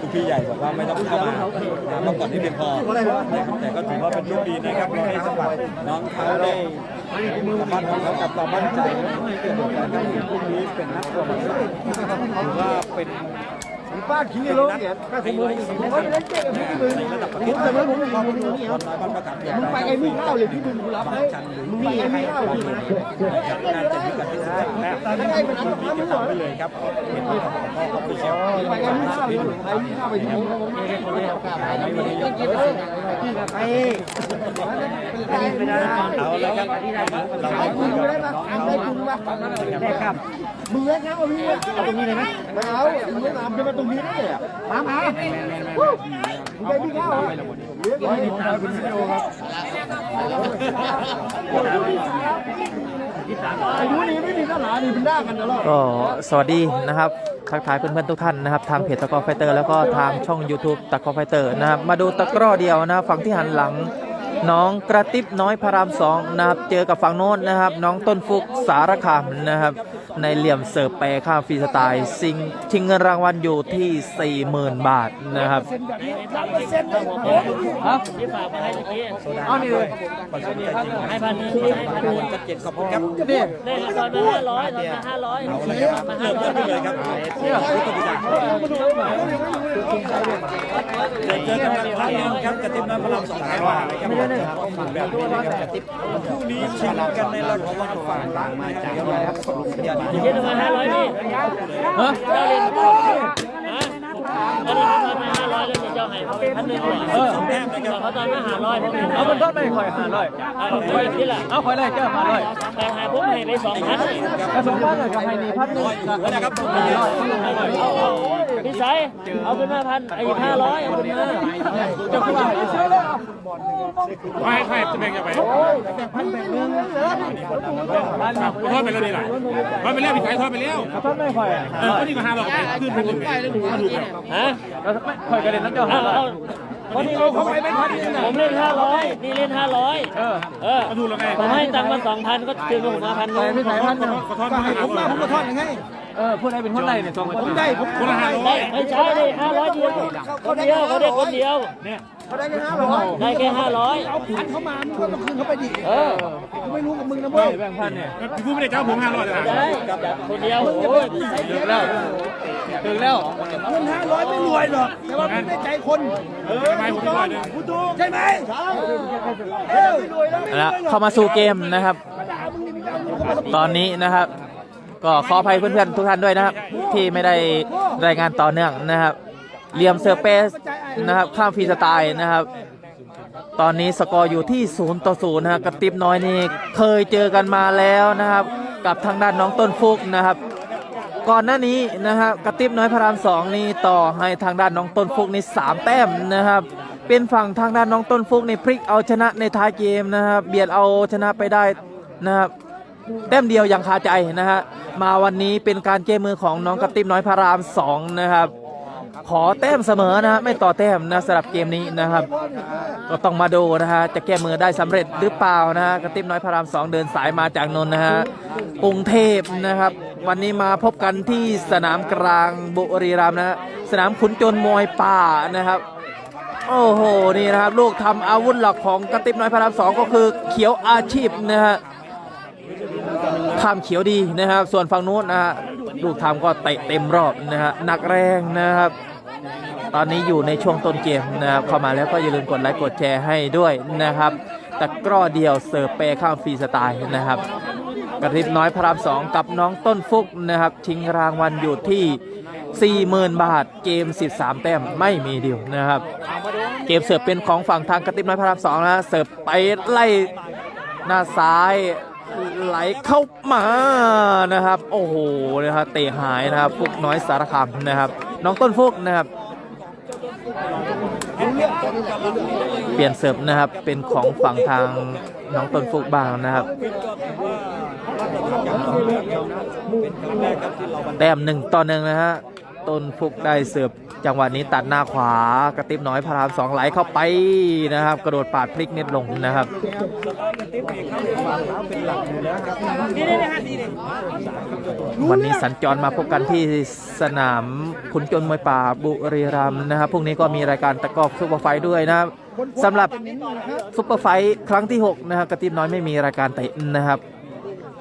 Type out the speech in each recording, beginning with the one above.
คุณพี่ใหญ่บอกว่าไม่ต้องเข้ามานะต้องก่อนที่เพียงพอนะครับแต่ก็ถือว่าเป็นโชคดีนะครับเราได้สัมผัสน้องเขาได้สัมผัสน้องเขากับมามั่นใจเกี่ยวกับการที่พรุ่งนี้เป็นนักประวัติศาสตร์ถือว่าเป็น ป้าขี้โลเนี่ยป้าขโมยผมว่าเล่นเจ๊กับพี่มึงในระดับประเทมึศงแต่ไม่ผมอยู่มึงอยู่นี่บอลน้อยบ้านประกาศใหญ่มึงไปไอ้มีข้าเลยพี่มึงกูรับให้มึงมีไอ้มีข้าเลยงาจะมีกันที่สุดแล้ไม่ได้เป็นคนทำมึงเหรอไปเลยครับเห็นที่ของพ่อเขาไปเชียวไปไอ้มีข้าวเลยไอ้มีข้าวไปที่มึงเขาไม่ได้คนเดียวกับไอ้ไม่ได้กินเลยพี่กับใครไม่ได้เอาเลยครับเราไอ้คุณอยู่ได้ปะทำได้คุณปะได้ครับมึงเล่นนะวันนี้เอาตรงนี้เลยไหมไม่เอามึงเล่นน้ำจะมาตรงนี้ได้เลยมามามึงไปพี่ข้าเลี้ยงไว้ติดตามคุณวิดีโอครับอายุนี้ไม่มีขนาดนี้เป็นด้ากันตลอดก็สวัสดีนะครับทักทายเพื่อนๆทุกท่านนะครับทางเพจตะกอไฟเตอร์แล้วก็ทางช่อง YouTube ตะกอไฟเตอร์นะครับมาดูตะกร้อเดียวนะฝั่งที่หันหลัง น้องกระติบน้อยพระรามสองนะครับ เจอกับฝั่งโน้นนะครับ น้องต้นฟุกสารคามนะครับ ในเหลี่ยมเสิร์ฟแปรข้ามฟรีสไตล์ซิงชิงเงินรางวัลอยู่ที่ 40,000 บาทนะครับที่ฝากมาให้เมื่อกี้เอานี่เลยให้พันหนึ่งให้พันหนึ่งเจ็ดขอบคุณครับนี่ได้ตอนมาห้าร้อยตอนมาห้าร้อยเอาเลยครับเริ่มต้นเลยครับพุทธบิดาเจอกันครั้งหนึงครับกระติบน้ำพลังสองแถวาเลยครับแบบนี้นะครับกระติบคู่นี้ชิงกันในราคาฝั่งต่างมาจากอะไรครับลงเย่าเย็นมาห้าร้อยนี่ฮะเจ้าเรียนฮะแล้วนี่มาห้าร้อย แล้วนี่เจ้าให้พันหนึ่งเลยเออสองแต้มนะครับเขาตอนมาหาร้อยผมเอาเป็นต้นไม่ค่อยหาร้อยเอาไปที่ละเอาคอยได้เจ้าหาร้อยไปหาผมให้ไปสองพันกระสมบ้านเลยกับไฮนีพัดหนึ่งนะครับเอาเอาพี่สายเอาขึ้นมาพันไอ้ห้าร้อยเอาขึ้นมาเจ้าขึ้นมาไม่ให้จะแบ่งจะไปทอดไปแล้วนี่แหละทอดไปแล้วพี่ชายทอดไปแล้วต้นไม่ค่อยเออก็นี่ก็หาบอกขึ้นไปถึงไปแล้วถูกถูกฮะไม่ค่อยกระเด็นน้ำเจ้าหาเอาร้อยเอาคนนี้เขาไปไม่พันผมเล่นห้าร้อยนี่เล่นห้าร้อยเออ เออถูกแล้วไงผมให้ตังค์มาสองพันก็คืนผมมาพันหนึงพี่สายพันหนึ่งก็ทอดไปให้ผมมาผมก็ทอดยังไงเออพูดให้เป็นคนไรเนี่ยสองคนได้ผมคนละห้าร้อได้ยไม่ใช่ดิห้าร้อยเดียวคนเดียวเขาได้คนเดียวเขาได้แค่ห้าร้อยได้แค่ห้าร้อยเอาพันเข้ามามึงก็ต้องคืนเขาไปดิเออกูไม่รู้กับมึงนะเว้ยแบ่งพันเนี่ยพี่พูดไม่ได้เจ้าผมห้าร้อยนะได้จับคนเดียวโอ้ยถึงแล้วถึงแล้วเงินห้าร้อยไม่รวยหรอกแต่ว่ามึงได้ใจคนทำไมผมไม่รวยเลยกูถูกใช่ไหมใช่เออไม่รวยแล้วไม่รวยแล้วหรอกเข้ามาสู่เกมนะครับด่ามึงนี่มีการมึงก็มาตอนนี้นะครับ ก็ขออภัยเพื่อนๆทุกท่านด้วยนะครับ ที่ไม่ได้รายงานต่อเนื่องนะครับ เหลี่ยมเซอร์เปสนะครับข้ามฟรีสไตล์นะครับ ตอนนี้สกอร์อยู่ที่0ต่อ0นะฮะกับติ๊บน้อยนี่เคยเจอกันมาแล้วนะครับ กับทางด้านน้องต้นฟุกนะครับ ก่อนหน้านี้นะครับกระติบน้อยพระรามสองนี่ต่อให้ทางด้านน้องต้นฟุกนี่สามแต้มนะครับ เป็นฝั่งทางด้านน้องต้นฟุกในพลิกเอาชนะในท้ายเกมนะครับเบียดเอาชนะไปได้นะครับแต้มเดียวยังคาใจนะฮะมาวันนี้เป็นการเกมมือของน้องกระติบน้อยพระรามสองนะครับ ขอแต้มเสมอนะฮะไม่ต่อแต้มนะสำหรับเกมนี้นะครับ ก็ต้องมาดูนะฮะจะแก้มือได้สำเร็จหรือเปล่านะฮะกระติบน้อยพระรามสองเดินสายมาจากนนท์นะฮะกรุงเทพนะครับ วันนี้มาพบกันที่สนามกลางบุรีรัมย์นะสนามขุนจนมวยป่านะครับ โอ้โหนี่นะครับ ลูกทำอาวุธหลักของกระติบน้อยพระรามสองก็คือเขียวอาชีพนะฮะทำเขียวดีนะครับ ส่วนฝั่งนู้นนะฮะ ลูกทำก็เตะเต็มรอบนะฮะหนักแรงนะครับ ตอนนี้อยู่ในช่วงต้นเกมนะครับเข้ามาแล้วก็อย่าลืมกดไลค์กดแชร์ให้ด้วยนะครับตะกร้อเดียวเสิร์ฟเปข้ามฟรีสไตล์นะครับกระติบน้อยพระรามสองกับน้องต้นฟุกนะครับชิงรางวัลอยู่ที่ 40,000 บาท เกม 13 แต้มไม่มีเดียวนะครับ เกมเสิร์ฟเป็นของฝั่งทางกระติบน้อยพระรามสองนะเสิร์ฟไปไล่หน้าซ้าย ไหลเข้ามานะครับ โอ้โหนะครับเตะหายนะครับฟุกน้อยสารคามนะครับ น้องต้นฟุกนะครับ เปลี่ยนเสิร์ฟนะครับเป็นของฝั่งทางน้องต้นฟุกบ้างนะครับ แต้มหนึ่งต่อหนึ่งนะฮะต้นฟุกได้เสิร์ฟ จังหวะนี้ตัดหน้าขวากระติบน้อยพระรามสองไหลเข้าไปนะครับ กระโดดปาดพลิกเน็ตลงนะครับวันนี้สัญจรมาพบกันที่สนามขุนจนมวยป่าบุรีรัมย์นะครับพรุ่งนี้ก็มีรายการตะกร้อซุปเปอร์ไฟท์ด้วยนะครับสำหรับซุปเปอร์ไฟท์ครั้งที่ 6 นะครับกระติบน้อยไม่มีรายการเตะนะครับ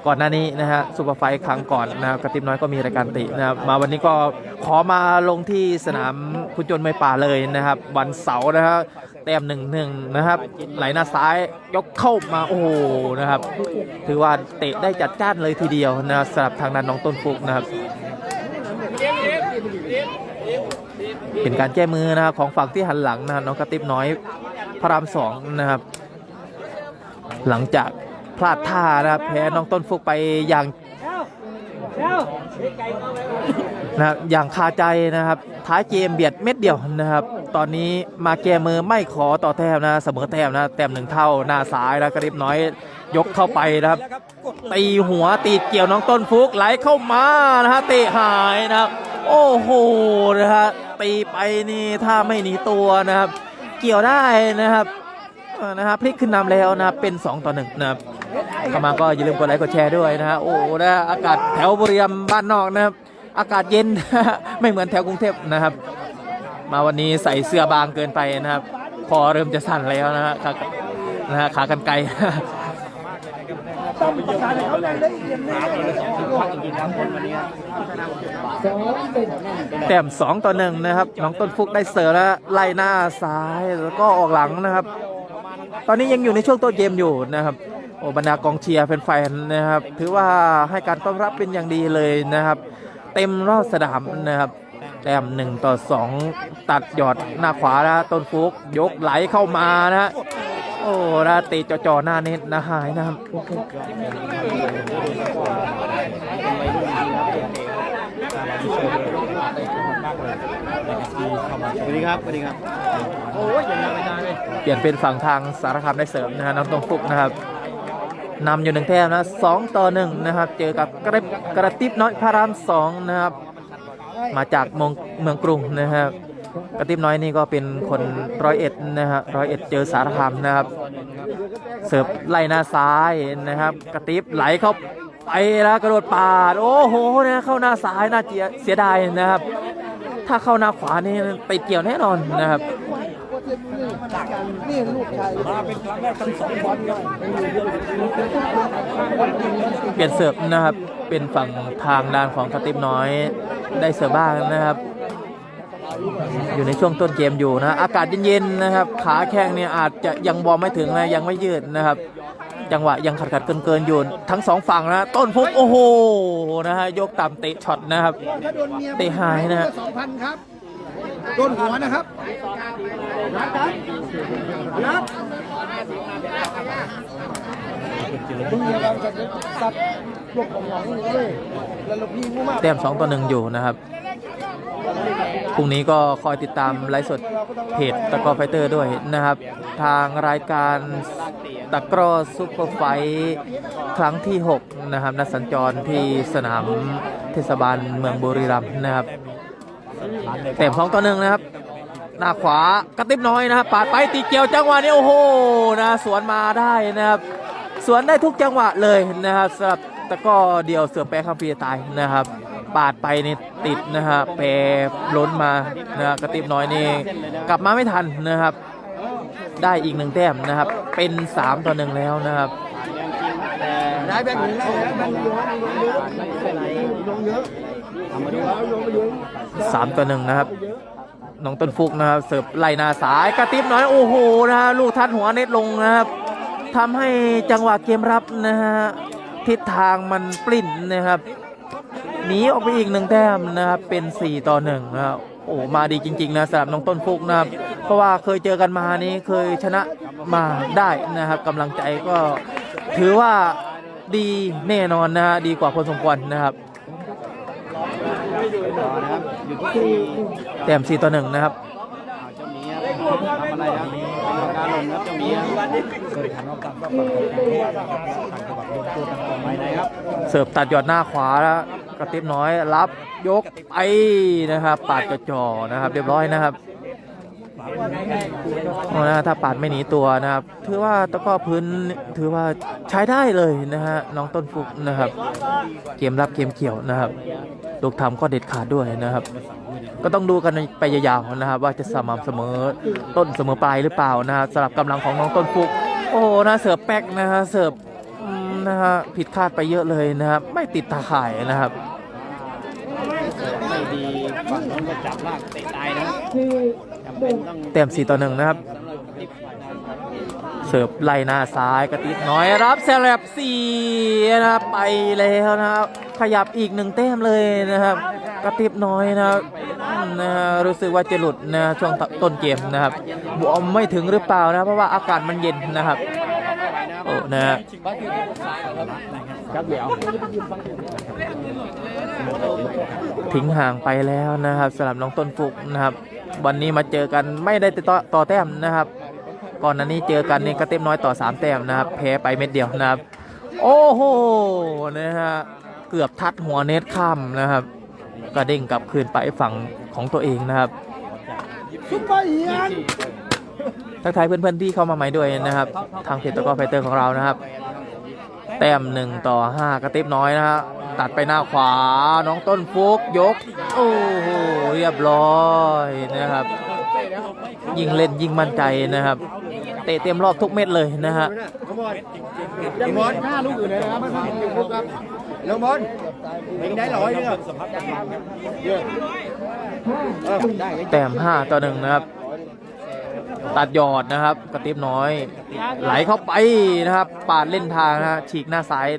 ก่อนหน้านี้นะฮะซุปเปอร์ไฟท์ครั้งก่อนนะครับกระติบน้อยก็มีรายการตะนะครับมาวันนี้ก็ขอมาลงที่สนามขุนจนไมวยป่าเลยนะครับ วันเสาร์นะครับแต้มหนึ่งหนึ่งนะครับ ไหลหน้าซ้ายยกเข้ามาโอ้โหนะครับ ถือว่าเตะได้จัดจ้านเลยทีเดียวนะสำหรับทางด้านน้องต้นฟุกนะครับ เป็นการแก้มือนะครับของฝั่งที่หันหลังนะน้องกระติบน้อยพระรามสองนะครับ หลังจาก พลาดท่านะครับแพ้น้องต้นฟุกไปอย่างนะครับอย่างคาใจนะครับ ท้ายเกมเบียดเม็ดเดียวนะครับ ตอนนี้มาแก้มือไม่ขอต่อแต้มนะเสมอแต้มนะแต้มหนึ่งเท่าหน้าซ้ายแล้วกระดิบน้อยยกเข้าไปนะครับตีหัวตีเกี่ยวน้องต้นฟุกไหลเข้ามานะฮะเตะหายนะครับโอ้โหนะฮะตีไปนี่ถ้าไม่หนีตัวนะครับ เกี่ยวได้นะครับ นะฮะพลิกขึ้นนำแล้วนะเป็น 2 ต่อ1นะครับเข้ามาก็อย่าลืมกดไลค์กดแชร์ด้วยนะฮะโอ้นะอากาศแถวบุรีรัมย์บ้านนอกนะครับ อากาศเย็นไม่เหมือนแถวกรุงเทพนะครับ มาวันนี้ใส่เสื้อบางเกินไปนะครับ คอเริ่มจะสั่นแล้วนะฮะขานะฮะขากันไกลแต้ม2ต่อ1นะครับ น้องต้นฟุกได้เสิร์ฟแล้วไล่หน้าซ้ายแล้วก็ออกหลังนะครับ ตอนนี้ยังอยู่ในช่วงต้นเกมอยู่นะครับโอ้บรรดากองเชียร์แฟนๆนะครับ ถือว่าให้การต้อนรับเป็นอย่างดีเลยนะครับ เต็มรอบสนามนะครับแต้ม1ต่อ2ตัดหยอดหน้าขวานะต้นฟุกยกไหลเข้ามานะโอ้นะเตะจ่อๆหน้าเน็ตนะหายนะครับ สวัสดีครับสวัสดีครับ โอ้โหเปลี่ยนเป็นฝั่งทางสารคามได้เสริมนะฮะน้องตรงฟุกนะครับนำอยู่หนึ่งแต้มนะสองต่อหนึ่งนะครับ เจอกับกระกระติบน้อยพระรามสองนะครับ มาจากเมืองเมืองกรุงนะครับกระติบน้อยนี่ก็เป็นคนร้อยเอ็ดนะฮะร้อยเอ็ดเจอสารคามนะครับ เสิร์ฟไล่หน้าซ้ายนะครับ กระติบไหลเข้าไปแล้วกระโดดปาด โอ้โหนะเข้าหน้าซ้ายน่าเจียเสียดายนะครับ ถ้าเข้าหน้าขวานี่ไปเกี่ยวแน่นอนนะครับมาเป็นครั้งแรกทั้งสองบอลครับเปลี่ยนเสิร์ฟนะครับ เป็นฝั่งทางด้านของกระติบน้อยได้เสิร์ฟบ้างนะครับ อยู่ในช่วงต้นเกมอยู่นะ อากาศเย็นๆนะครับ ขาแข้งเนี่ยอาจจะยังบอลไม่ถึงนะยังไม่ยืดนะครับ จังหวะยังขัดขัดเกินเกินๆอยู่ทั้งสองฝั่งนะ ต้นฟุกโอ้โหนะฮะยกต่ำเตะช็อตนะครับถ้าโดนเมียเตะหายนะฮะสองพันครับต้นหัวนะครับนัดครับนัดมึงอย่าไปสับลูกของหลังเลยแล้วลูกพี่กูมากแต้มสองต่อหนึ่งอยู่นะครับพรุ่งนี้ก็คอยติดตามไลฟ์สดเพจตะกร้อไฟเตอร์ด้วยนะครับ ทางรายการ ตะกร้อซุปเปอร์ไฟท์ครั้งที่ 6 นะครับนัดสัญจรที่สนามเทศบาลเมืองบุรีรัมย์นะครับแต้มสองต่อหนึ่งนะครับ หน้าขวากระติบน้อยนะครับปาดไปตีเกี่ยวจังหวะนี้โอ้โหนะสวนมาได้นะครับ สวนได้ทุกจังหวะเลยนะครับสำหรับตะกร้อเดียวเสือแปรข้ามปีตายนะครับ ปาดไปนี่ติดนะฮะแปรล้นมานะฮะกระติบน้อยนี่กลับมาไม่ทันนะครับ ได้อีกหนึ่งแต้มนะครับ เป็น3ต่อหนึ่งแล้วนะครับได้แบงค์หนึ่งแล้วแบงค์ลงเยอะลงเยอะลงเยอะสามต่อหนึ่งนะครับน้องต้นฟุกนะครับเสิร์ฟไล่หน้าสายกระติบน้อยโอ้โหนะฮะลูกทัดหัวเน็ตลงนะครับทำให้จังหวะเกมรับนะฮะทิศทางมันปลิ้นนะครับหนีออกไปอีกหนึ่งแต้มนะครับเป็น4ต่อ1นะครับ อ้มาดีจริงๆนะสำหรับน้องต้นฟุกนะครับ เพราะว่าเคยเจอกันมานี้เคยชนะมาได้นะครับกำลังใจก็ถือว่าดีแน่นอนนะฮะดีกว่าพอสมควรนะครับแต้ม4ต่อ1นะครับ เสิร์ฟตัดหยอดหน้าขวาแล้ว กระติบน้อยรับยกไปนะครับ ปาดกระจอนะครับ เรียบร้อยนะครับโอ้นะถ้าปาดไม่หนีตัวนะครับ ถือว่าตะก้อพื้นถือว่าใช้ได้เลยนะฮะน้องต้นฟุกนะครับ เกมรับเกมเกี่ยวนะครับลูกทำก็เด็ดขาดด้วยนะครับ ก็ต้องดูกันไปยาวๆนะครับ ว่าจะสม่ำเสมอต้นเสมอปลายหรือเปล่านะครับสำหรับกำลังของน้องต้นฟุก โอ้โหนะเสิร์ฟแป๊กนะฮะเสิร์ฟอืมนะฮะผิดคาดไปเยอะเลยนะครับ ไม่ติดตาข่ายนะครับ ไม่ดีฝั่งนั้นก็จับลากเตะตายนะจำเป็นต้องเต็มสี่ต่อหนึ่งนะครับ เสิร์ฟไล่หน้าซ้ายกระติบน้อยรับแซลบสี่นะครับไปแล้วนะครับ ขยับอีกหนึ่งแต้มเลยนะครับ กระติบน้อยนะครับอืมนะฮะรู้สึกว่าจะหลุดนะช่วงต้นเกมนะครับบวมไม่ถึงหรือเปล่านะเพราะว่าอากาศมันเย็นนะครับโอ้นะฮะครับเดี๋ยว ทิ้งห่างไปแล้วนะครับสำหรับน้องต้นฟุกนะครับ วันนี้มาเจอกันไม่ได้ต่อต่อแต้มนะครับ ก่อนหน้านี้เจอกันนี่กระเต็มน้อยต่อ 3 แต้มนะครับแพ้ไปเม็ดเดียวนะครับ โอ้โหนะฮะเกือบทัดหัวเน็ตข้ามนะครับกระเด้งกลับคืนไปฝั่งของตัวเองนะครับทักทายเพื่อนๆที่เข้ามาใหม่ด้วยนะครับ ทางเพจตะกอไฟเตอร์ของเรานะครับ แต้มหนึ่งต่อห้ากระติบน้อยนะฮะ ตัดไปหน้าขวา น้องต้นฟุกยก โอ้โหเรียบร้อยนะครับ ยิงเล่นยิงมั่นใจนะครับ เตะเต็มรอบทุกเม็ดเลยนะฮะยังบอลห้าลูกอยู่เลยนะครับยังฟุกครับลงบอลเองได้ร้อยนึงอะเออได้แต้มห้าต่อหนึ่งนะครับ ตัดยอดนะครับ กระติบน้อย ไหลเข้าไปนะครับ ปาดเล่นทางนะฮะฉีกหน้าซ้าย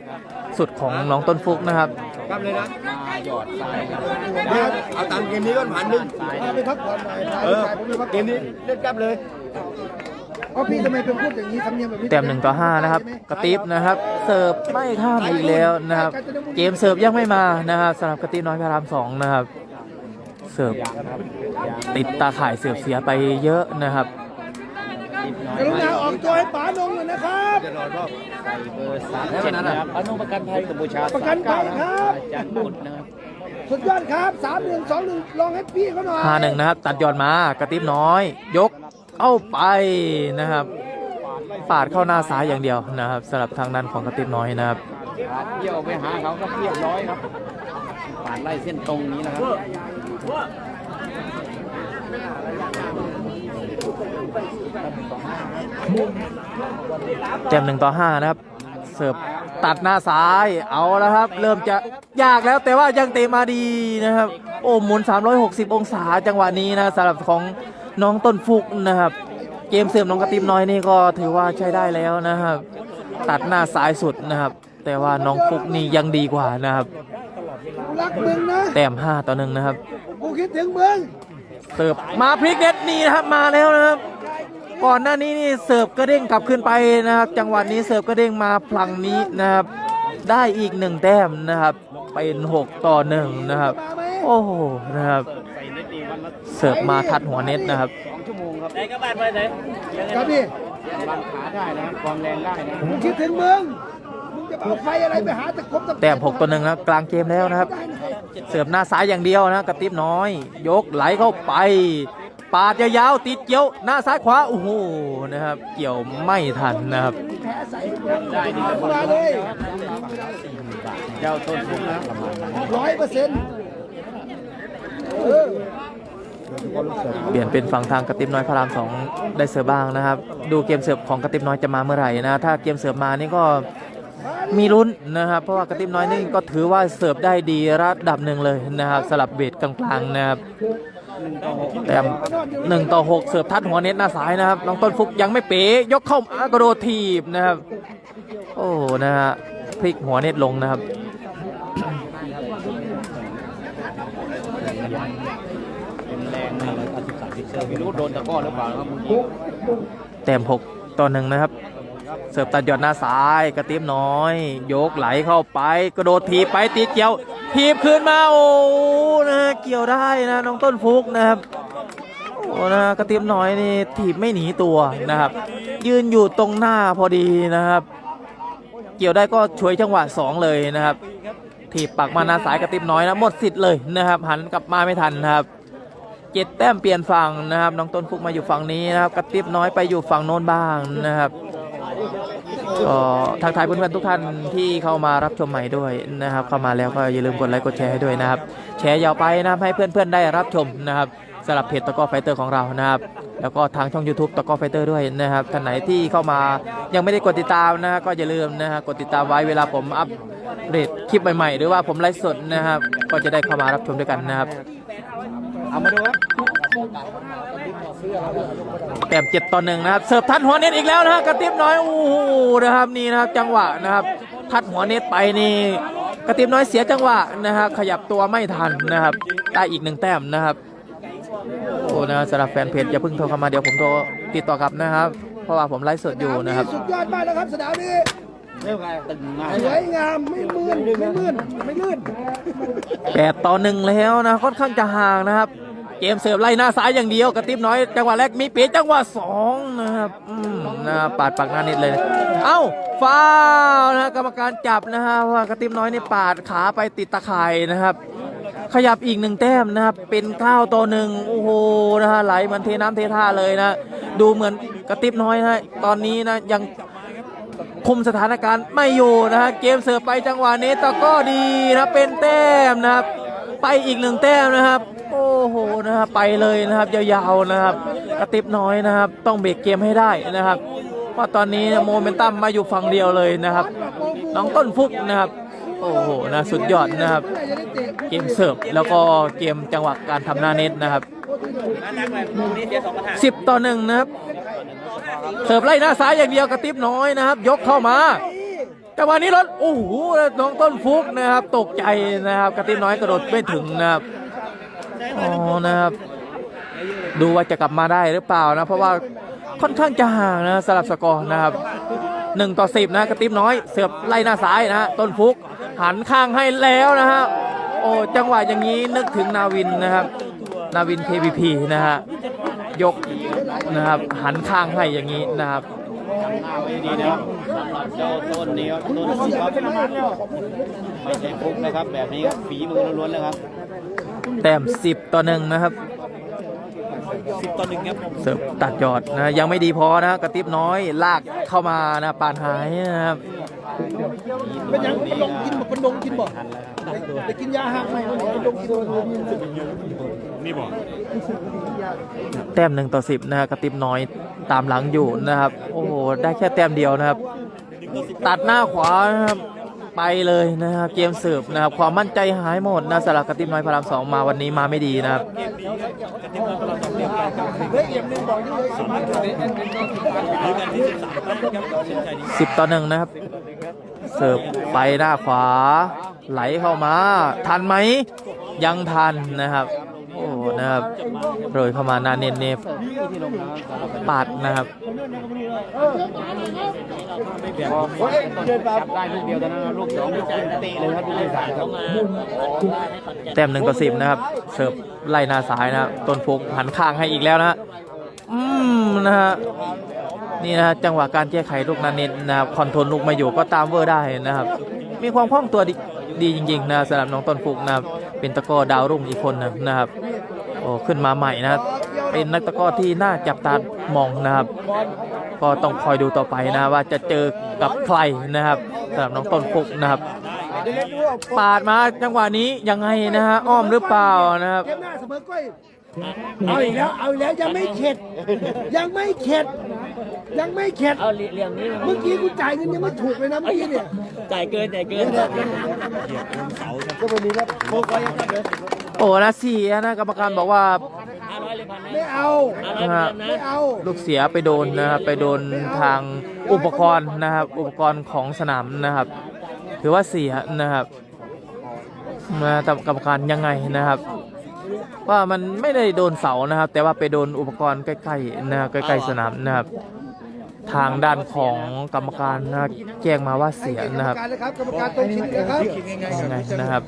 สุดของน้องต้นฟุกนะครับกลับเลยนะหยอดทรายเอาตามเกมนี้ก่อนผ่านหนึ่งไปพักผ่อนหน่อยเออเกมนี้เล่นกลับเลยเอาพี่ทำไมเป็นพูดอย่างนี้สำเนียงแบบนี้แต้มหนึ่งต่อห้านะครับกระติบนะครับ เสิร์ฟไม่ข้ามอีกแล้วนะครับ เกมเสิร์ฟยังไม่มานะครับสำหรับกระติบน้อยพระรามสองนะครับ เสิร์ฟติดตาข่ายเสิร์ฟเสียไปเยอะนะครับ กรุณาออกตัวให้ป๋านงหน่อยนะครับจะรอรอบใส่เบอร์สามเจ็ดนะครับอนุประกันภัยกัมพูชาประกันภัยครับอาจารย์บุตรนะครับสุดยอดครับสามหนึ่งสองหนึ่งลองให้พี่เขาหน่อยห้าหนึ่งนะครับ ตัดยอดมากระติบน้อย ยกเอาไปนะครับปาดเข้าหน้าซ้ายอย่างเดียวนะครับสำหรับทางด้านของกระติบน้อยนะครับเยี่ยวไปหาเขาก็เรียบร้อยครับปาดไล่เส้นตรงนี้นะครับ แต้มหนึ่งต่อห้านะครับ เสิร์ฟตัดหน้าซ้ายเอาแล้วครับ เริ่มจะยากแล้วแต่ว่ายังเตะมาดีนะครับ โอ้หมุน 360 องศาจังหวะนี้นะสำหรับของน้องต้นฟุกนะครับ เกมเสิร์ฟน้องกระติบน้อยนี่ก็ถือว่าใช้ได้แล้วนะครับ ตัดหน้าซ้ายสุดนะครับ แต่ว่าน้องฟุกนี่ยังดีกว่านะครับกูรักมึงนะแต้ม5ต่อหนึ่งนะครับกูคิดถึงมึงเสิร์ฟมาพลิกเน็ตนี่นะครับมาแล้วนะครับ ก่อนหน้านี้นี่เสิร์ฟกระเด้งกลับขึ้นไปนะครับ จังหวะนี้เสิร์ฟกระเด้งมาพลังนี้นะครับ ได้อีกหนึ่งแต้มนะครับ เป็น 6 ต่อหนึ่งนะครับมาไหมโอ้โหนะครับเสิร์ฟมาทัดหัวเน็ตนะครับสองชั่วโมงครับไหนก็บ้านไปไหนครับพี่บางขาได้นะครับความแรงได้นะกูคิดถึงมึงมึงจะเอาไฟอะไรไปหาตะครบตะแต้ม6ต่อหนึ่งนะครับกลางเกมแล้วนะครับ เสิร์ฟหน้าซ้ายอย่างเดียวนะกระติบน้อย ยกไหลเข้าไป ปาดยาวๆติดเกี่ยวหน้าซ้ายขวาโอ้โหนะครับ เกี่ยวไม่ทันนะครับได้ดีครับมาเลยเจ้าต้นทุนนะร้อยเปอร์เซ็นต์เออเปลี่ยนเป็นฝั่งทางกระติบน้อยพระรามสองได้เสิร์ฟบ้างนะครับ ดูเกมเสิร์ฟของกระติบน้อยจะมาเมื่อไหร่นะถ้าเกมเสิร์ฟมานี่ก็มีลุ้นนะครับเพราะว่ากระติบน้อยนี่ก็ถือว่าเสิร์ฟได้ดีระดับหนึ่งเลยนะครับสลับเบสกลางๆนะครับ แต่หนึ่งต่อหกเสิร์ฟทัดหัวเน็ตหน้าซ้ายนะครับน้องต้นฟุกยังไม่เป๋ยกเข้ามากระโดดทีบนะครับ โอ้นะฮะพลิกหัวเน็ตลงนะครับแรงนะโดนตะก้อหรือเปล่าครับแต้มหกต่อหนึ่งนะครับ เสิร์ฟตัดยอดหน้าซ้ายกระติบน้อย ยกไหลเข้าไป กระโดดถีไปตีเกี่ยวถีบคืนมาโอ้นะเกี่ยวได้นะน้องต้นฟุกนะครับโอ้นะกระติบน้อยนี่ถีบไม่หนีตัวนะครับ ยืนอยู่ตรงหน้าพอดีนะครับ เกี่ยวได้ก็ช่วยจังหวะสองเลยนะครับถีบปักมาหนาสายกระติบน้อยนะหมดสิทธิ์เลยนะครับ หันกลับมาไม่ทันนะครับเจ็ดแต้มเปลี่ยนฝั่งนะครับน้องต้นฟุกมาอยู่ฝั่งนี้นะครับกระติบน้อยไปอยู่ฝั่งโน้นบ้างนะครับ ก็ทักทายเพื่อนๆทุกท่านที่เข้ามารับชมใหม่ด้วยนะครับ เข้ามาแล้วก็อย่าลืมกดไลค์กดแชร์ให้ด้วยนะครับ แชร์ยาวไปนะครับให้เพื่อนๆได้รับชมนะครับสำหรับเพจตะก้อไฟเตอร์ของเรานะครับ แล้วก็ทางช่อง YouTube ตะก้อไฟเตอร์ด้วยนะครับท่านไหนที่เข้ามายังไม่ได้กดติดตามนะฮะก็อย่าลืมนะฮะกดติดตามไว้เวลาผมอัปเดตคลิปใหม่ๆ หรือว่าผมไลฟ์สดนะครับ ก็จะได้เข้ามารับชมด้วยกันนะครับ เอามาดูครับ แต้มเจ็ดต่อหนึ่งนะครับเสิร์ฟทัดหัวเน็ตอีกแล้วนะฮะกระติบน้อยโอ้โหนะครับนี่นะครับจังหวะนะครับทัดหัวเน็ตไปนี่กระติบน้อยเสียจังหวะนะฮะขยับตัวไม่ทันนะครับได้อีกหนึ่งแต้มนะครับโอ้นะสำหรับแฟนเพจอย่าเพิ่งโทรเข้ามาเดี๋ยวผมโทรติดต่อกลับนะครับ เพราะว่าผมไลฟ์สดอยู่นะครับสุดยอดมากนะครับสนามนี้เร็วไงตึงมากสวยงามไม่มืนไม่มืนไม่ลื่นแปดต่อหนึ่งแล้วนะค่อนข้างจะห่างนะครับ เกมเสิร์ฟไล่หน้าซ้ายอย่างเดียวกระติบน้อยจังหวะแรกมีเปียจังหวะสองนะครับอืมนะปาดปากหน้านิดเลยเอ้าฟาวนะกรรมการจับนะฮะว่ากระติบน้อยนี่ปาดขาไปติดตะข่ายนะครับ ขยับอีกหนึ่งแต้มนะครับเป็นเก้าต่อหนึ่งโอ้โหนะฮะไหลเหมือนเทน้ำเทท่าเลยนะ ดูเหมือนกระติบน้อยนะตอนนี้นะยังคุมสถานการณ์ไม่อยู่นะฮะเกมเสิร์ฟไปจังหวะนี้ต่ก็ดีนะเป็นแต้มนะครับ ไปอีกหนึ่งแต้มนะครับ โอ้โหนะครับไปเลยนะครับ ยาวๆนะครับ กระติบน้อยนะครับ ต้องเบรกเกมให้ได้นะครับ เพราะตอนนี้โมเมนตัมมาอยู่ฝั่งเดียวเลยนะครับ น้องต้นฟุกนะครับ โอ้โหนะสุดยอดนะครับ เกมเสิร์ฟแล้วก็เกมจังหวะการทำหน้าเน็ตนะครับสิบต่อหนึ่งนะครับเสิร์ฟไล่หน้าซ้ายอย่างเดียวกระติบน้อยนะครับ ยกเข้ามาแต่วันนี้รถโอ้โหน้องต้นฟุกนะครับ ตกใจนะครับ กระติบน้อยกระโดดไม่ถึงนะครับ อ๋อนะครับ ดูว่าจะกลับมาได้หรือเปล่านะ เพราะว่าค่อนข้างจะห่างนะสลับสกอร์นะครับหนึ่งต่อสิบนะกระติบน้อยเสิร์ฟไล่หน้าซ้ายนะฮะต้นฟุกหันข้างให้แล้วนะฮะโอ้จังหวะอย่างนี้นึกถึงนาวินนะครับ นาวิน KPP นะฮะยกนะครับหันข้างให้อย่างนี้นะครับดีนะครับสำหรับเจ้าต้นนี้ครับต้นฟุกครับไม่ใช่ฟุกนะครับ แบบนี้ครับฝีมือล้วนๆเลยครับ แต้มสิบต่อหนึ่งนะครับสิบต่อหนึ่งครับเสิร์ฟตัดยอดนะยังไม่ดีพอนะกระติบน้อยลากเข้ามานะปานหายนะครับเป็นยังเป็นลงกินบ่เป็นลงกินบ่ไปกินยาหักไหมเป็นลงกินบ่นี่บอกแต้มหนึ่งต่อสิบนะครับกระติบน้อยตามหลังอยู่นะครับ โอ้โหได้แค่แต้มเดียวนะครับ ตัดหน้าขวานะครับ ไปเลยนะครับเกมเสิร์ฟนะครับความมั่นใจหายหมดนะสำหรับกระติบน้อยพระรามสองมาวันนี้มาไม่ดีนะครับสิบต่อหนึ่งนะครับเสิร์ฟไปหน้าขวาไหลเข้ามา ทันไหมยังทันนะครับ นะครับโรยเข้ามานาเนนเนฟปาดนะครับเดินจับได้ลูกเดียวตอนนั้ลูกสองลูกเตะเลยครับลูกสามครับแต้มหนึ่งต่อสิบนะครับ เสิร์ฟไล่หน้าซ้ายนะครับต้นฟกหันข้างให้อีกแล้วนะอืมนะฮะนี่นะจังหวะการแก้ไขลูกนาเนนนะครับคอนโทรลลูกมาอยู่ก็ตามเวอร์ได้นะครับ มีความคล่องตัวดีดจริงๆนะสำหรับน้องต้นฟุกนะครับเป็นตะก้อดาวรุ่งอีกคนนึงนะครับ โอ้ขึ้นมาใหม่นะครับเป็นนักตะกร้อที่น่าจับตามองนะครับ ก็ต้องคอยดูต่อไปนะว่าจะเจอกับใครนะครับสำหรับน้องต้นฟุกนะครับปาดมาจังหวะนี้ยังไงนะฮะอ้อมหรือเปล่านะครับเกมหน้าเสมอก้อยเอาอีกแล้วเอาอีกแล้วยังไม่เข็ด ยังไม่เข็ด ยังไม่เข็ดเอาเหลี่ยมนี้มันเมื่อกี้กูจ่ายเงินยังไม่ถูกเลยนะเมื่อกี้เนี่ยจ่ายเกินจ่ายเกินก็วันนี้ครับโคกไว้ครับเดี๋ยว โอ้นะเสียนะกรรมการบอกว่าห้าร้อยเลยพันนะไม่เอาห้าร้อยเป็นไม่นะเอาลูกเสียไปโดนนะครับไปโดนทางอุปกรณ์นะครับ อุปกรณ์ของสนามนะครับ ถือว่าเสียนะครับมาทำกรรมการยังไงนะครับ ว่ามันไม่ได้โดนเสานะครับ แต่ว่าไปโดนอุปกรณ์ใกล้ๆนะครับใกล้ๆสนามนะครับ ทางด้านของกรรมการนะครับแจ้งมาว่าเสียนะครับกรรมการนะครับกรรมการต้องคิดนะครับยังไงนะครับ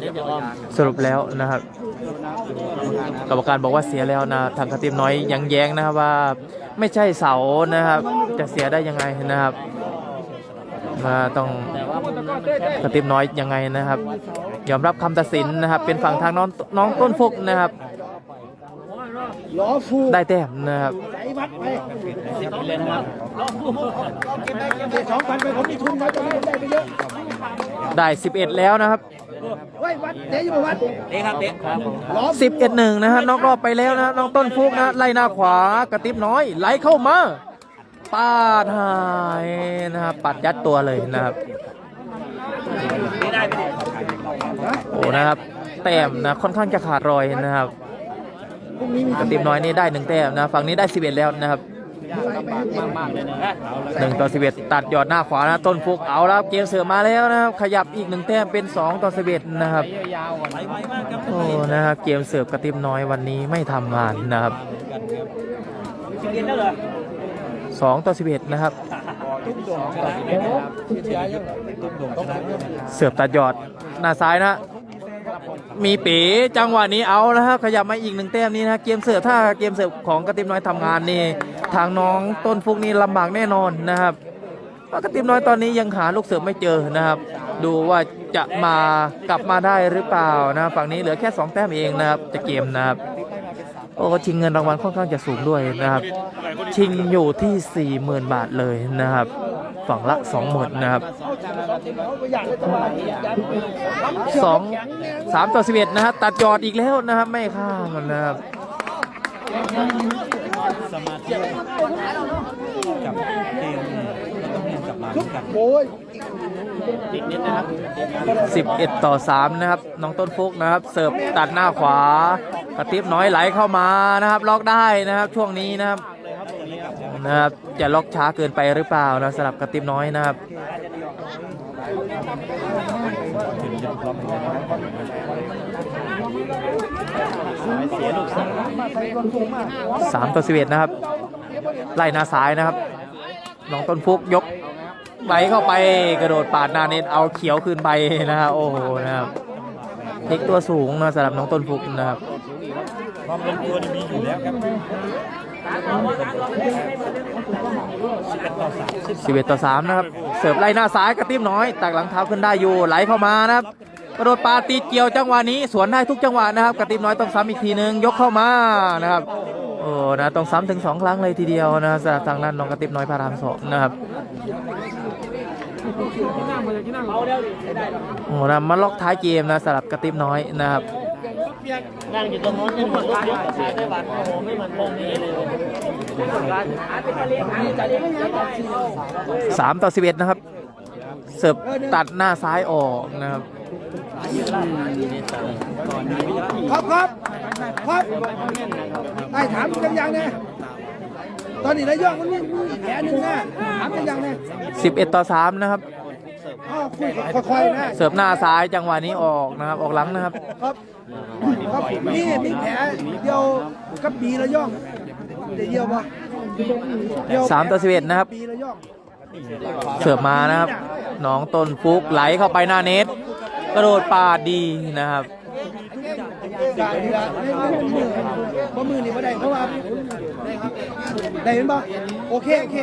เดี๋ยวจะออมสรุปแล้วนะครับ กรรมการบอกว่าเสียแล้วนะทางกระติบน้อยยังแย้งนะครับว่า ไม่ใช่เสานะครับ จะเสียได้ยังไงนะครับนะต้องกระติบน้อยยังไงนะครับ ยอมรับคำตัดสินนะครับ เป็นฝั่งทางน้องน้องต้นฟุกนะครับ ล้อฟูได้แต้มนะครับใส่วัดไปเก็บสองพันไปผมมีทุนครับตอนนี้ผมได้ไปเยอะได้ 11 แล้วนะครับเฮ้ยวัดเดี๋ยวอยู่วัดเด็กครับเด็กครับผมล้อ11หนึ่งนะฮะนอกรอบไปแล้วนะน้องต้นฟุกนะไล่หน้าขวากระติบน้อยไหลเข้ามาปาดหายนะครับปัดยัดตัวเลยนะครับโอ้นะครับแต้มนะค่อนข้างจะขาดรอยนะครับ กระติบน้อยนี่ได้หนึ่งแต้มนะฝั่งนี้ได้11แล้วนะครับหนึ่งต่อ11ตัดยอดหน้าขวานะต้นฟุกเอาแล้วเกมเสือมาแล้วนะครับขยับอีกหนึ่งแต้มเป็น2ต่อ11นะครับไหลไวมากครับโอ้นะครับเกมเสิร์ฟกระติบน้อยวันนี้ไม่ทำงานนะครับสองต่อสิบเอ็ดนะครับเสิร์ฟตัดยอดหน้าซ้ายนะ มีปีจังหวะนี้เอาแล้วครับขยับมาอีกหนึ่งแต้มนี้นะเกมเสิร์ฟถ้าเกมเสิร์ฟของกระติบน้อยทำงานนี่ทางน้องต้นฟุกนี่ลำบากแน่นอนนะครับเพราะกระติบน้อยตอนนี้ยังหาลูกเสิร์ฟไม่เจอนะครับ ดูว่าจะมากลับมาได้หรือเปล่านะฝั่งนี้เหลือแค่ 2 แต้มเองนะครับจะเกมนะครับโอ้ชิงเงินรางวัลค่อนข้างจะสูงด้วยนะครับ ชิงอยู่ที่ 40,000 บาทเลยนะครับ ฝั่งละ20,000นะครับสองสามต่อสิบเอ็ดนะครับตัดยอดอีกแล้วนะครับไม่ข้ามนะครับสมาธิกับเกมก็ต้องเรียนกลับมาเหมือนกันโอ้ย11ต่อ3นะครับน้องต้นฟุกนะครับ เสิร์ฟตัดหน้าขวากระติบน้อยไหลเข้ามานะครับ ล็อกได้นะครับช่วงนี้นะครับ นะครับจะล็อกช้าเกินไปหรือเปล่านะสำหรับกระติบน้อยนะครับสามต่อสิบเอ็ดนะครับ ไล่หน้าซ้ายนะครับน้องต้นฟุกยกไหลเข้าไปกระโดดปาดนาเน็ตเอาเขียวคืนไปนะครับโอ้โหนะครับเทคตัวสูงนะสำหรับน้องต้นฟุกนะครับความลงตัวมีอยู่แล้วครับ 11 ต่อ 3 นะครับ เสิร์ฟไล่หน้าซ้ายกระติ้มน้อยตักหลังเท้าขึ้นได้อยู่ไหลเข้ามานะครับกระโดดปาตีเกี่ยวจังหวะนี้สวนได้ทุกจังหวะนะครับกระติ้มน้อยต้องซ้ำอีกทีนึงยกเข้ามานะครับโอ้นะต้องซ้ำถึง 2 ครั้งเลยทีเดียวนะสำหรับทางด้านน้องกระติ้มน้อยพารามสองนะครับโอ้นะมาล็อกท้ายเกมนะสำหรับกระติ้มน้อยนะครับ นั่งอยู่ตรงโน้นยังหมดรถยกกับชายได้หวันโอ้โหไม่เหมือนวงนี้เลยสามต่อสิบเอ็ดนะครับ เสิร์ฟตัดหน้าซ้ายออกนะครับครับครับครับไอ้ถามกันยังไงตอนนี้นายยอดมันมีมีอีกแผลหนึ่งนะถามกันยังไง11ต่อ3นะครับอ้าวคุยค่อยๆนะเสิร์ฟหน้าซ้ายจังหวะนี้ออกนะครับ ออกหลังนะครับ ครับครับนี่มีแผลเดียวกับปีละย่องเดียวปะเดียว3ต่อ11นะครับ ปีละย่องเสิร์ฟมานะครับ น้องต้นฟุกไหลเข้าไปหน้าเน็ตกระโดดปาดดีนะครับได้ดีละมือเพราะมือนี่ไม่ได้เพราะว่าได้เห็นปะโอเคโอเค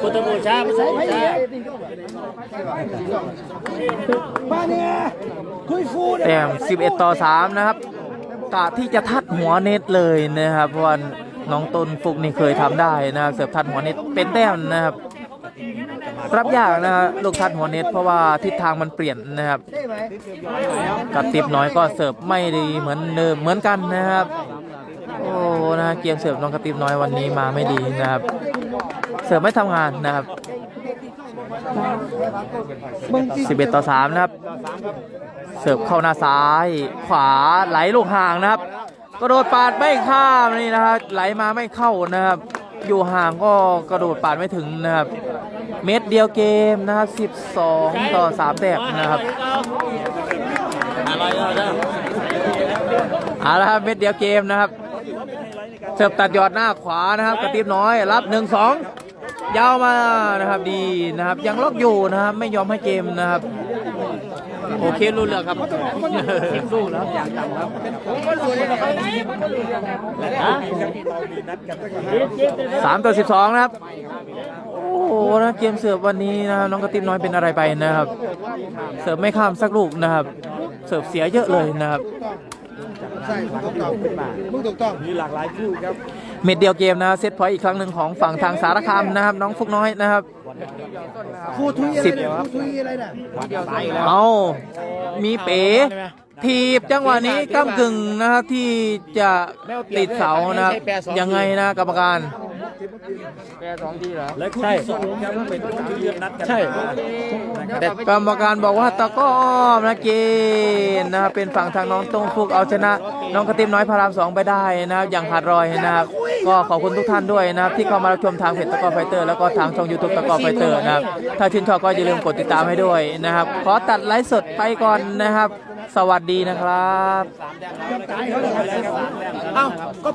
พุทธบูชาพุทธบูชามาเนี่ยคุยฟูเนี่ยแต้ม11 ต่อ 3 นะครับกะที่จะทัดหัวเน็ตเลยนะครับเพราะว่าน้องต้นฟุกนี่เคยทำได้นะครับเสิร์ฟทัดหัวเน็ตเป็นแต้มนะครับรับยากนะฮะลูกทัดหัวเน็ตเพราะว่าทิศทางมันเปลี่ยนนะครับกับติบน้อยก็เสิร์ฟไม่ดีเหมือนเดิมเหมือนกันนะครับ โอ้นะเกมเสิร์ฟน้องกระติบน้อยวันนี้มาไม่ดีนะครับ เสิร์ฟไม่ทำงานนะครับ 11 ต่อ 3 นะครับ เสิร์ฟเข้าหน้าซ้าย ขวาไหลลูกห่างนะครับ กระโดดปาดไม่ข้ามนี่นะครับไหลมาไม่เข้านะครับ อยู่ห่างก็กระโดดปาดไม่ถึงนะครับ เม็ดเดียวเกมนะครับ 12 ต่อ 3แต้มนะครับอะไรเอาเด้อเอาละครับเม็ดเดียวเกมนะครับเสิร์ฟตัดยอดหน้าขวานะครับ กระติบน้อยรับหนึ่งสอง ยาวมานะครับดีนะครับ ยังล็อกอยู่นะครับ ไม่ยอมให้เกมนะครับ โอเครู้เรื่องครับสู้แล้วอย่างต่ำครับสามต่อสิบสองนะครับโอ้โหนะเกมเสิร์ฟวันนี้นะครับน้องกระติบน้อยเป็นอะไรไปนะครับ เสิร์ฟไม่ข้ามสักลูกนะครับ เสิร์ฟเสียเยอะเลยนะครับ ใช่ถูกต้องมึงถูกต้องมีหลากหลายคู่ครับเม็ดเดียวเกมนะเซตพอยต์อีกครั้งหนึ่งของฝั่งทางสารคามนะครับ น้องฟุกน้อยนะครับครูทุยอะไรสิบเนี่ยครูทุยอะไรน่ะเอามีเป๋ทีบจังหวะนี้ก้ากึ่งนะครับที่จะติดเสานะครับยังไงนะกรรมการ และคู่ที่สองครับเป็นคู่ที่เลือกนัดกันใช่แต่กรรมการบอกว่าตะกร้อมนะเกณฑ์นะครับเป็นฝั่งทางน้องตงฟุกเอาชนะ น้องกระติมน้อยพารามสองไปได้นะครับอย่างขาดรอยนะครับก็ขอบคุณทุกท่านด้วยนะครับที่เข้ามารับชมทางเพจตะกร้อไฟเตอร์แล้วก็ทางช่องยูทูบตะกร้อไฟเตอร์นะครับถ้าชื่นชอบก็อย่าลืมกดติดตามให้ด้วยนะครับ ขอตัดไลฟ์สดไปก่อนนะครับ สวัสดีนะครับ เอ้าก็